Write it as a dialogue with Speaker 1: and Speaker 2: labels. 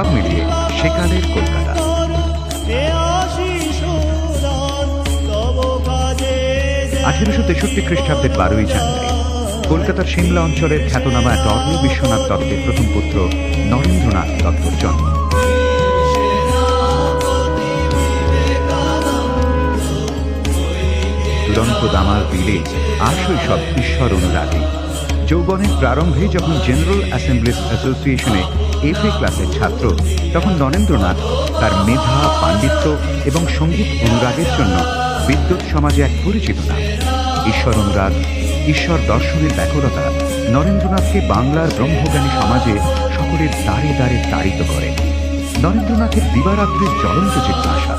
Speaker 1: সব মিলিয়ে সেকালের কলকাতা। আঠেরোশো তেষট্টি খ্রিস্টাব্দের বারোই জানুয়ারি, কলকাতার সিমলা অঞ্চলের খ্যাতনামা টর্নি বিশ্বনাথ দত্তের প্রথম পুত্র নরেন্দ্রনাথ দত্তর জন্ম। দন্ত দামার বিলে আসই সব ঈশ্বর অনুরাগী। যৌবনের প্রারম্ভে যখন জেনারেল অ্যাসেম্বলিজ অ্যাসোসিয়েশনে এফ এ ক্লাসের ছাত্র, তখন নরেন্দ্রনাথ তার মেধা, পাণ্ডিত্য এবং সংগীত অনুরাগের জন্য বিদ্যুৎ সমাজে এক পরিচিত নাম। ঈশ্বর অনুরাগ, ঈশ্বর দর্শনের ব্যাকুলতা নরেন্দ্রনাথকে বাংলার ব্রহ্মজ্ঞানী সমাজে সকলের দ্বারে দ্বারে তাড়িত করে। নরেন্দ্রনাথের দিবারাত্রির জ্বলন্ত জিজ্ঞাসা।